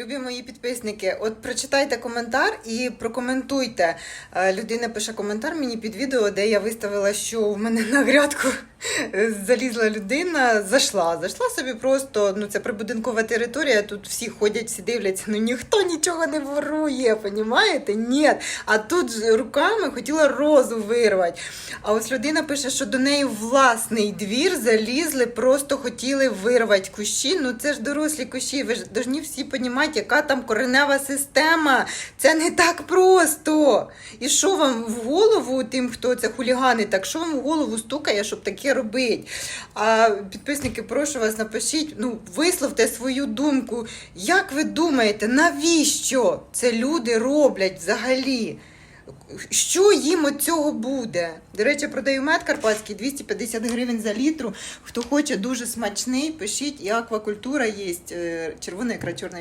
Любі мої підписники, от прочитайте коментар і прокоментуйте. Е, Людина пише коментар мені під відео, де я виставила, що в мене на грядку залізла людина, зайшла. Зайшла собі просто, ну це прибудинкова територія, тут всі ходять, всі дивляться, ну ніхто нічого не ворує, понімаєте? Ні. А тут руками хотіла розу вирвати. А ось людина пише, що до неї власний двір залізли, просто хотіли вирвати кущі. Ну це ж дорослі кущі. Ви ж повинні всі розуміти, яка там коренева система. Це не так просто. І що вам в голову, тим, хто це хулігани, так що вам в голову стукає, щоб таке робити? А підписники, прошу вас, напишіть, ну, висловте свою думку. Як ви думаєте, навіщо це люди роблять взагалі? Що їм від цього буде? До речі, продаю мед карпатський 250 гривень за літру. Хто хоче дуже смачний, пишіть і аквакультура є. е, Червона ікра, чорна